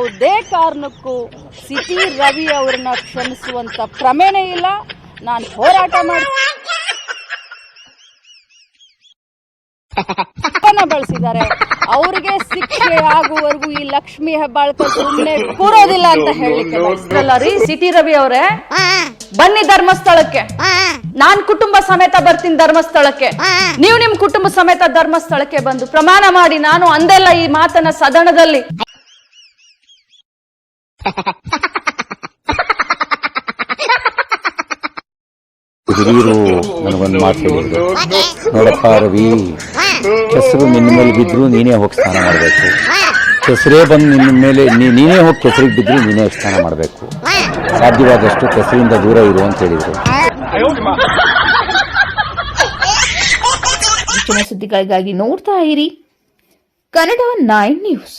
ಯಾವುದೇ ಕಾರಣಕ್ಕೂ ಸಿಟಿ ರವಿ ಅವರನ್ನ ಕ್ಷಮಿಸುವಂತ ಕ್ರಮೇನೇ ಇಲ್ಲ. ನಾನು ಹೋರಾಟ ಮಾಡಿ ಬಳಸಿದ್ದಾರೆ. ಅವ್ರಿಗೆ ಶಿಕ್ಷೆ ಆಗುವವರೆಗೂ ಈ ಲಕ್ಷ್ಮಿ ಹೆಬ್ಬಾಳ್ಕರ್ ಸುಮ್ಮನೆ ಕೂರೋದಿಲ್ಲ ಅಂತ ಹೇಳಿ ರೀ ಸಿಟಿ ರವಿ ಅವರೇ, ಬನ್ನಿ ಧರ್ಮಸ್ಥಳಕ್ಕೆ. ನಾನ್ ಕುಟುಂಬ ಸಮೇತ ಬರ್ತೀನಿ ಧರ್ಮಸ್ಥಳಕ್ಕೆ. ನೀವು ನಿಮ್ ಕುಟುಂಬ ಸಮೇತ ಧರ್ಮಸ್ಥಳಕ್ಕೆ ಬಂದು ಪ್ರಮಾಣ ಮಾಡಿ, ನಾನು ಅಂದೆಲ್ಲ ಈ ಮಾತನ್ನ ಸದನದಲ್ಲಿ ಹಿರಿಯರು ನನಗೊಂದು ಮಾತು ಹೇಳಿದ್ರು. ನೋಡಪ್ಪ ರವಿ ಕೆಸರು ನಿನ್ನ ಮೇಲೆ ಬಿದ್ರು ನೀನೇ ಹೋಗಿ ಸ್ನಾನ ಮಾಡಬೇಕು. ಕೆಸರೇ ಬಂದು ನಿನ್ನ ಮೇಲೆ ನೀನೇ ಹೋಗಿ ಕೆಸರಿಗೆ ಬಿದ್ರು ನೀನೇ ಸ್ನಾನ ಮಾಡಬೇಕು. ಸಾಧ್ಯವಾದಷ್ಟು ಕೆಸರಿಂದ ದೂರ ಇರು ಅಂತ ಹೇಳಿದ್ರು. ಹೆಚ್ಚಿನ ಸುದ್ದಿಗಳಿಗಾಗಿ ನೋಡ್ತಾ ಇರಿ ಕನ್ನಡ ನೈನ್ ನ್ಯೂಸ್.